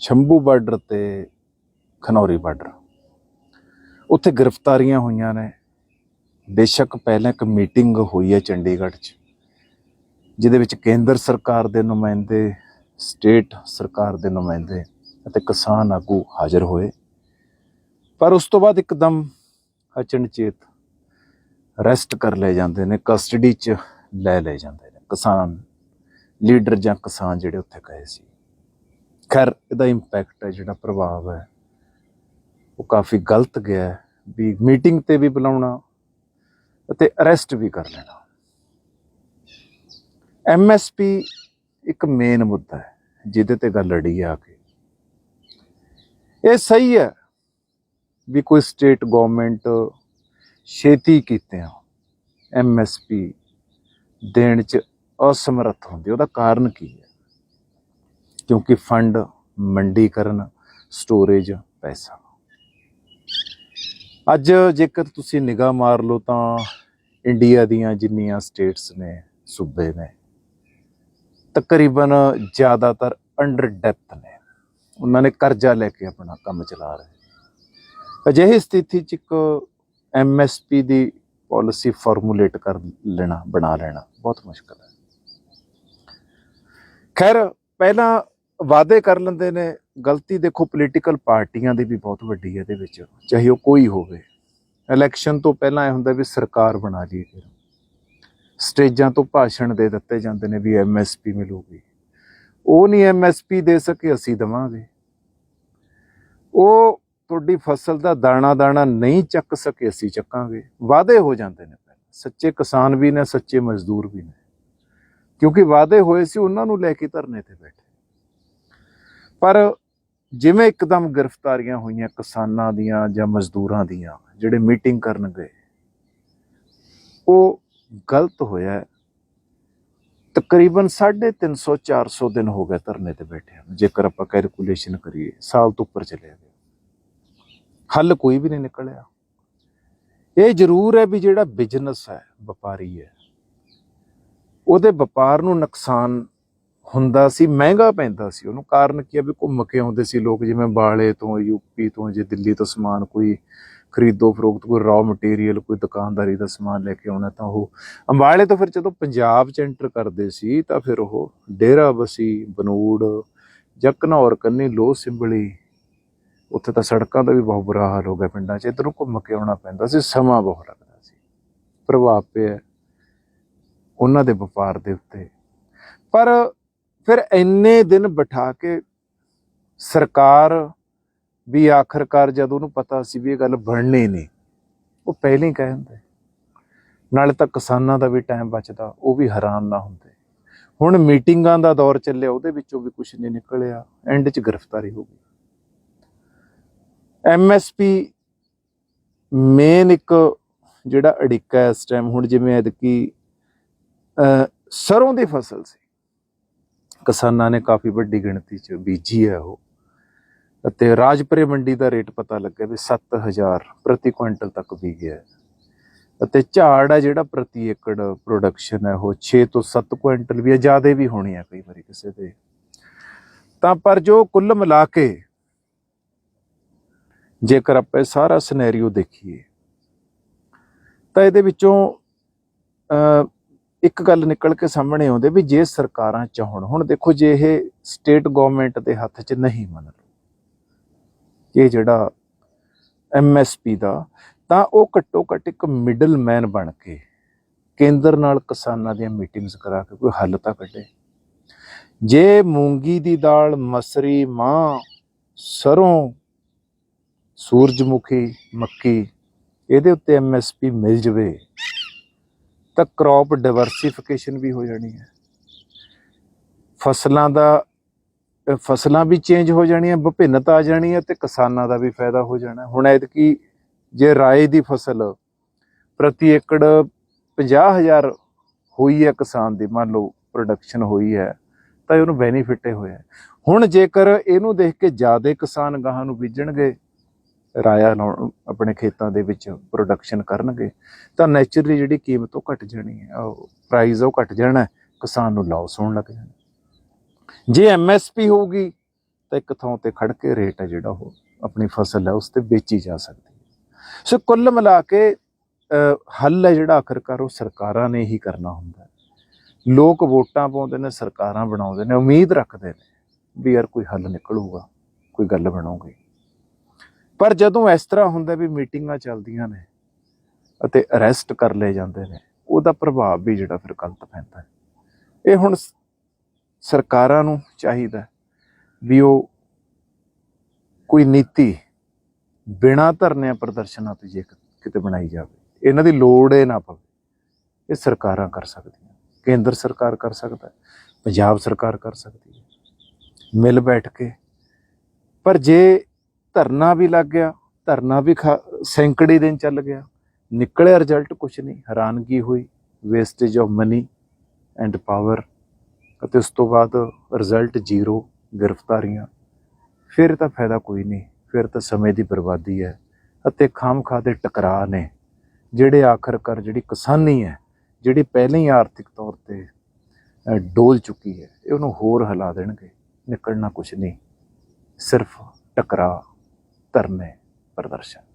Shambhu border ਤੇ Khanauri border. ਉੱਥੇ ਗ੍ਰਿਫਤਾਰੀਆਂ ਹੋਈਆਂ ਨੇ। ਬੇਸ਼ੱਕ ਪਹਿਲਾਂ ਇੱਕ ਮੀਟਿੰਗ ਹੋਈ ਹੈ ਚੰਡੀਗੜ੍ਹ 'ਚ, ਜਿਹਦੇ ਵਿੱਚ ਕੇਂਦਰ ਸਰਕਾਰ ਦੇ ਨੁਮਾਇੰਦੇ, ਸਟੇਟ ਸਰਕਾਰ ਦੇ ਨੁਮਾਇੰਦੇ ਅਤੇ ਕਿਸਾਨ ਆਗੂ ਹਾਜ਼ਰ ਹੋਏ। ਪਰ ਉਸ ਤੋਂ ਬਾਅਦ ਇੱਕਦਮ ਅਚਨਚੇਤ ਰੈਸਟ ਕਰ ਲਏ ਜਾਂਦੇ ਨੇ, ਕਸਟਡੀ 'ਚ ਲੈ ਲਏ ਜਾਂਦੇ ਨੇ ਕਿਸਾਨ ਲੀਡਰ ਜਾਂ ਕਿਸਾਨ ਜਿਹੜੇ ਉੱਥੇ ਗਏ ਸੀ। ਖੈਰ, ਇਹਦਾ ਇੰਪੈਕਟ ਹੈ, ਜਿਹੜਾ ਪ੍ਰਭਾਵ ਹੈ। ਉਹ ਕਾਫੀ ਗਲਤ ਗਿਆ ਵੀ ਮੀਟਿੰਗ ਤੇ ਵੀ ਬੁਲਾਉਣਾ ਅਤੇ ਅਰੈਸਟ ਵੀ ਕਰ ਲੈਣਾ। ਐਮਐਸਪੀ ਇੱਕ ਮੇਨ ਮੁੱਦਾ ਹੈ, ਜਿਹਦੇ ਤੇ ਗੱਲ ਅੜੀ ਆ ਕੇ। ਇਹ ਸਹੀ ਹੈ ਵੀ ਕੋਈ ਸਟੇਟ ਗਵਰਨਮੈਂਟ ਛੇਤੀ ਕੀਤੇ ਆ ਐਮਐਸਪੀ ਦੇਣ ਚ ਅਸਮਰੱਥ ਹੁੰਦੀ ਉਹਦਾ ਕਾਰਨ ਕੀ ਹੈ? ਕਿਉਂਕਿ ਫੰਡ ਮੰਡੀਕਰਨ, ਸਟੋਰੇਜ, ਪੈਸਾ। ਅੱਜ ਜੇਕਰ ਤੁਸੀਂ ਨਿਗਾਹ ਮਾਰ ਲਓ ਤਾਂ ਇੰਡੀਆ ਦੀਆਂ ਜਿੰਨੀਆਂ ਸਟੇਟਸ ਨੇ, ਸੂਬੇ ਨੇ, ਤਕਰੀਬਨ ਜ਼ਿਆਦਾਤਰ ਅੰਡਰ ਡੈਪਥ ਨੇ। ਉਹਨਾਂ ਨੇ ਕਰਜ਼ਾ ਲੈ ਕੇ ਆਪਣਾ ਕੰਮ ਚਲਾ ਰਹੇ ਅਜਿਹੀ ਸਥਿਤੀ 'ਚ ਇੱਕ ਐਮਐਸਪੀ ਦੀ ਪਾਲਿਸੀ ਫਾਰਮੂਲੇਟ ਕਰ ਲੈਣਾ, ਬਣਾ ਲੈਣਾ ਬਹੁਤ ਮੁਸ਼ਕਲ ਹੈ। ਖੈਰ, ਪਹਿਲਾਂ ਵਾਅਦੇ ਕਰ ਲੈਂਦੇ ਨੇ, ਗਲਤੀ ਦੇਖੋ ਪੋਲੀਟੀਕਲ ਪਾਰਟੀਆਂ ਦੀ ਵੀ ਬਹੁਤ ਵੱਡੀ ਹੈ ਇਹਦੇ ਵਿੱਚ, ਚਾਹੇ ਉਹ ਕੋਈ ਹੋਵੇ। ਇਲੈਕਸ਼ਨ ਤੋਂ ਪਹਿਲਾਂ ਇਹ ਹੁੰਦਾ ਵੀ ਸਰਕਾਰ ਬਣਾ ਲਈ ਫਿਰ। ਸਟੇਜਾਂ ਤੋਂ ਭਾਸ਼ਣ ਦੇ ਦਿੱਤੇ ਜਾਂਦੇ ਨੇ ਵੀ ਐਮਐਸਪੀ ਮਿਲੂਗੀ। ਉਹ ਨਹੀਂ ਐਮਐਸਪੀ ਦੇ ਸਕੇ, ਅਸੀਂ ਦਵਾਂਗੇ। ਉਹ ਤੁਹਾਡੀ ਫਸਲ ਦਾ ਦਾਣਾ ਦਾਣਾ ਨਹੀਂ ਚੱਕ ਸਕੇ, ਅਸੀਂ ਚੱਕਾਂਗੇ। ਵਾਅਦੇ ਹੋ ਜਾਂਦੇ ਨੇ ਪਹਿਲਾਂ। ਸੱਚੇ ਕਿਸਾਨ ਵੀ ਨੇ, ਸੱਚੇ ਮਜ਼ਦੂਰ ਵੀ ਨੇ। ਕਿਉਂਕਿ ਵਾਅਦੇ ਹੋਏ ਸੀ, ਉਹਨਾਂ ਨੂੰ ਲੈ ਕੇ ਧਰਨੇ ਤੇ ਬੈਠੇ। ਪਰ ਜਿਵੇਂ ਇੱਕਦਮ ਗ੍ਰਿਫਤਾਰੀਆਂ ਹੋਈਆਂ ਕਿਸਾਨਾਂ ਦੀਆਂ ਜਾਂ ਮਜ਼ਦੂਰਾਂ ਦੀਆਂ, ਜਿਹੜੇ ਮੀਟਿੰਗ ਕਰਨ ਗਏ, ਉਹ ਗਲਤ ਹੋਇਆ ਹੈ। ਤਕਰੀਬਨ 350 400 ਦਿਨ ਹੋ ਗਏ ਧਰਨੇ ਤੇ ਬੈਠਿਆਂ ਨੂੰ ਜੇਕਰ ਆਪਾਂ ਕੈਲਕੂਲੇਸ਼ਨ ਕਰੀਏ, ਸਾਲ ਤੋਂ ਉੱਪਰ ਚਲੇ ਗਏ। ਹੱਲ ਕੋਈ ਵੀ ਨਹੀਂ ਨਿਕਲਿਆ। ਇਹ ਜ਼ਰੂਰ ਹੈ ਵੀ ਜਿਹੜਾ ਬਿਜ਼ਨਸ ਹੈ, ਵਪਾਰੀ ਹੈ, ਉਹਦੇ ਵਪਾਰ ਨੂੰ ਨੁਕਸਾਨ ਹੁੰਦਾ ਸੀ, ਮਹਿੰਗਾ ਪੈਂਦਾ ਸੀ। ਉਹਨੂੰ ਕਾਰਨ ਕੀ ਆ ਵੀ ਘੁੰਮ ਕੇ ਆਉਂਦੇ ਸੀ ਲੋਕ, ਜਿਵੇਂ ਬਾਲੇ ਤੋਂ ਯੂਪੀ ਤੋਂ, ਜੇ ਦਿੱਲੀ ਤੋਂ ਸਮਾਨ ਕੋਈ ਖਰੀਦੋ, ਫਰੋਖਤ, ਕੋਈ ਰॉ ਮਟੀਰੀਅਲ ਕੋਈ ਦੁਕਾਨਦਾਰੀ ਦਾ ਸਮਾਨ ਲੈ ਕੇ ਆਉਣਾ, ਤਾਂ ਉਹ ਅੰਬਾਲੇ ਤੋਂ ਫਿਰ ਜਦੋਂ ਪੰਜਾਬ ਚ ਐਂਟਰ ਕਰਦੇ ਸੀ, ਤਾਂ ਫਿਰ ਉਹ ਡੇਰਾ ਬਸੀ, ਬਨੂੜ ਜਕਨੌਰ ਕੰਨੀ ਲੋਹ ਸਿੰਬਲੀ, ਉੱਥੇ ਤਾਂ ਸੜਕਾਂ ਦਾ ਵੀ ਬਹੁਤ ਬੁਰਾ ਹਾਲ ਹੋ ਗਿਆ ਪਿੰਡਾਂ 'ਚ। ਇੱਧਰੋਂ ਘੁੰਮ ਕੇ ਆਉਣਾ ਪੈਂਦਾ ਸੀ, ਸਮਾਂ ਬਹੁਤ ਲੱਗਦਾ ਸੀ। ਪ੍ਰਭਾਵ ਪਿਆ ਉਹਨਾਂ ਦੇ ਵਪਾਰ ਦੇ ਉੱਤੇ। ਪਰ ਫਿਰ ਇੰਨੇ ਦਿਨ ਬਿਠਾ ਕੇ ਸਰਕਾਰ ਵੀ ਆਖਰਕਾਰ ਜਦੋਂ ਉਹਨੂੰ ਪਤਾ ਸੀ ਵੀ ਇਹ ਗੱਲ ਬਣਨੀ ਨਹੀਂ ਉਹ ਪਹਿਲਾਂ ਹੀ ਕਹਿ ਦਿੰਦੇ। ਨਾਲੇ ਤਾਂ ਕਿਸਾਨਾਂ ਦਾ ਵੀ ਟਾਈਮ ਬਚਦਾ ਉਹ ਵੀ ਹੈਰਾਨ ਨਾ ਹੁੰਦੇ। ਹੁਣ ਮੀਟਿੰਗਾਂ ਦਾ ਦੌਰ ਚੱਲਿਆ ਉਹਦੇ ਵਿੱਚੋਂ ਵੀ ਕੁਝ ਨਹੀਂ ਨਿਕਲਿਆ ਐਂਡ 'ਚ ਗ੍ਰਿਫਤਾਰੀ ਹੋ ਗਈ। ਐਮਐਸਪੀ ਮੇਨ ਇੱਕ ਜਿਹੜਾ ਅੜਿੱਕਾ ਇਸ ਟਾਈਮ ਹੁਣ ਜਿਵੇਂ ਐਦਕੀ ਅਹ, ਸਰੋਂ ਦੀ ਫਸਲ ਸੀ। ਕਿਸਾਨਾਂ ਨੇ ਕਾਫੀ ਵੱਡੀ ਗਿਣਤੀ 'ਚ ਬੀਜੀ ਹੈ ਉਹ। ਅਤੇ ਰਾਜਪੁਰੇ ਮੰਡੀ ਦਾ ਰੇਟ ਪਤਾ ਲੱਗਿਆ ਵੀ 7000 ਪ੍ਰਤੀ ਕੁਇੰਟਲ ਤੱਕ ਵੀ ਗਿਆ ਅਤੇ ਝਾੜ ਹੈ ਜਿਹੜਾ ਪ੍ਰਤੀ ਏਕੜ ਪ੍ਰੋਡਕਸ਼ਨ ਹੈ, ਉਹ 6 ਤੋਂ 7 ਕੁਇੰਟਲ ਵੀ ਹੈ, ਜ਼ਿਆਦਾ ਵੀ ਹੋਣੀ ਹੈ ਕਈ ਵਾਰੀ ਕਿਸੇ ਦੇ। ਤਾਂ ਪਰ ਜੋ ਕੁੱਲ ਮਿਲਾ ਕੇ ਜੇਕਰ ਆਪਾਂ ਇਹ ਸਾਰਾ ਸਿਨੈਰੀਓ ਦੇਖੀਏ, ਤਾਂ ਇਹਦੇ ਵਿੱਚੋਂ ਇੱਕ ਗੱਲ ਨਿਕਲ ਕੇ ਸਾਹਮਣੇ ਆਉਂਦੇ ਵੀ ਜੇ ਸਰਕਾਰਾਂ ਚਾਹਣ, ਹੁਣ ਦੇਖੋ ਜੇ ਇਹ ਸਟੇਟ ਗਵਰਨਮੈਂਟ ਦੇ ਹੱਥ 'ਚ ਨਹੀਂ ਮੰਨ ਲਓ, ਇਹ ਜਿਹੜਾ ਐਮਐਸਪੀ ਦਾ, ਤਾਂ ਉਹ ਘੱਟੋ ਘੱਟ ਇੱਕ ਮਿਡਲ ਮੈਨ ਬਣ ਕੇ ਕੇਂਦਰ ਨਾਲ ਕਿਸਾਨਾਂ ਦੀਆਂ ਮੀਟਿੰਗਸ ਕਰਾ ਕੇ ਕੋਈ ਹੱਲ ਤਾਂ ਕੱਢੇ। ਜੇ ਮੂੰਗੀ ਦੀ ਦਾਲ, ਮਸਰੀ, ਮਾਂ, ਸਰੋਂ, ਸੂਰਜਮੁਖੀ, ਮੱਕੀ, ਇਹਦੇ ਉੱਤੇ ਐਮਐਸਪੀ ਮਿਲ ਜਵੇ ਤਾਂ ਕ੍ਰੌਪ ਡਾਇਵਰਸੀਫਿਕੇਸ਼ਨ ਵੀ ਹੋ ਜਾਣੀ ਹੈ। ਫਸਲਾਂ ਦਾ ਫਸਲਾਂ ਵੀ ਚੇਂਜ ਹੋ ਜਾਣੀਆਂ, ਵਿਭਿੰਨਤਾ ਆ ਜਾਣੀ ਹੈ ਤੇ ਕਿਸਾਨਾਂ ਦਾ ਵੀ ਫਾਇਦਾ ਹੋ ਜਾਣਾ। ਹੁਣ ਐਤਕੀ ਜੇ ਰਾਏ ਦੀ ਫਸਲ ਪ੍ਰਤੀ ਏਕੜ 50000 ਹੋਈ ਹੈ ਕਿਸਾਨ ਦੀ, ਮੰਨ ਲਓ ਪ੍ਰੋਡਕਸ਼ਨ ਹੋਈ ਹੈ, ਤਾਂ ਉਹਨੂੰ ਬੈਨੀਫਿਟ ਹੀ ਹੋਇਆ। ਹੁਣ ਜੇਕਰ ਇਹਨੂੰ ਦੇਖ ਕੇ ਜ਼ਿਆਦਾ ਕਿਸਾਨ ਗਾਹਾਂ ਨੂੰ ਬੀਜਣਗੇ ਰਾਇਆ ਲਾਉਣ, ਆਪਣੇ ਖੇਤਾਂ ਦੇ ਵਿੱਚ ਪ੍ਰੋਡਕਸ਼ਨ ਕਰਨਗੇ, ਤਾਂ ਨੇਚਰਲੀ ਜਿਹੜੀ ਕੀਮਤ ਉਹ ਘਟ ਜਾਣੀ ਹੈ, ਉਹ ਪ੍ਰਾਈਸ ਉਹ ਘਟ ਜਾਣਾ, ਕਿਸਾਨ ਨੂੰ ਲਾਸ ਹੋਣ ਲੱਗ ਜਾਣਾ। ਜੇ ਐਮਐਸਪੀ ਹੋਊਗੀ, ਤਾਂ ਇੱਕ ਥਾਂ ਤੇ ਖੜ ਕੇ ਰੇਟ ਹੈ ਜਿਹੜਾ ਉਹ, ਆਪਣੀ ਫਸਲ ਹੈ, ਉਸ ਤੇ ਵੇਚੀ ਜਾ ਸਕਦੀ ਹੈ। ਸੋ ਕੁੱਲ ਮਿਲਾ ਕੇ ਹੱਲ ਹੈ ਜਿਹੜਾ ਆਖਰਕਾਰ ਉਹ ਸਰਕਾਰਾਂ ਨੇ ਹੀ ਕਰਨਾ ਹੁੰਦਾ ਹੈ। ਲੋਕ ਵੋਟਾਂ ਪਾਉਂਦੇ ਨੇ, ਸਰਕਾਰਾਂ ਬਣਾਉਂਦੇ ਨੇ, ਉਮੀਦ ਰੱਖਦੇ ਨੇ, ਵੀ ਯਾਰ ਕੋਈ ਹੱਲ ਨਿਕਲੂਗਾ, ਕੋਈ ਗੱਲ ਬਣੂਗੀ। ਪਰ ਜਦੋਂ ਇਸ ਤਰ੍ਹਾਂ ਹੁੰਦਾ ਵੀ ਮੀਟਿੰਗਾਂ ਚੱਲਦੀਆਂ ਨੇ ਅਤੇ ਅਰੈਸਟ ਕਰ ਲਏ ਜਾਂਦੇ ਨੇ, ਉਹਦਾ ਪ੍ਰਭਾਵ ਵੀ ਜਿਹੜਾ ਫਿਰ ਗਲਤ ਪੈਂਦਾ ਇਹ ਹੁਣ ਸਰਕਾਰਾਂ ਨੂੰ ਚਾਹੀਦਾ ਵੀ ਉਹ ਕੋਈ ਨੀਤੀ ਬਿਨਾਂ ਧਰਨਿਆਂ ਪ੍ਰਦਰਸ਼ਨਾਂ ਤੋਂ ਜੇ ਕਿਤੇ ਬਣਾਈ ਜਾਵੇ। ਇਹਨਾਂ ਦੀ ਲੋੜ ਇਹ ਨਾ ਪਵੇ। ਇਹ ਸਰਕਾਰਾਂ ਕਰ ਸਕਦੀਆਂ ਕੇਂਦਰ ਸਰਕਾਰ ਕਰ ਸਕਦਾ ਪੰਜਾਬ ਸਰਕਾਰ ਕਰ ਸਕਦੀ ਹੈ। ਮਿਲ ਬੈਠ ਕੇ। ਪਰ ਜੇ ਧਰਨਾ ਵੀ ਲੱਗ ਗਿਆ ਧਰਨਾ ਵੀ ਖਾ- ਸੈਂਕੜੇ ਦਿਨ ਚੱਲ ਗਿਆ। ਨਿਕਲਿਆ ਰਿਜ਼ਲਟ ਕੁਝ ਨਹੀਂ ਹੈਰਾਨਗੀ ਹੋਈ wastage of money and power ਅਤੇ ਉਸ ਤੋਂ ਬਾਅਦ ਰਿਜ਼ਲਟ ਜ਼ੀਰੋ ਗ੍ਰਿਫਤਾਰੀਆਂ। ਫਿਰ ਤਾਂ ਫਾਇਦਾ ਕੋਈ ਨਹੀਂ ਫਿਰ ਤਾਂ ਸਮੇਂ ਦੀ ਬਰਬਾਦੀ ਹੈ ਅਤੇ ਖਾਮਖਾ ਦੇ ਟਕਰਾਅ ਨੇ ਜਿਹੜੇ ਆਖਰਕਾਰ ਜਿਹੜੀ ਕਿਸਾਨੀ ਹੈ ਜਿਹੜੀ ਪਹਿਲਾਂ ਹੀ ਆਰਥਿਕ ਤੌਰ ਤੇ ਅ, ਡੋਲ ਚੁੱਕੀ ਹੈ ਇਹ ਉਹਨੂੰ ਹੋਰ ਹਿਲਾ ਦੇਣਗੇ ਨਿਕਲਣਾ ਕੁਝ ਨਹੀਂ ਸਿਰਫ ਟਕਰਾਅ। ਧਰਨੇ ਪ੍ਰਦਰਸ਼ਨ।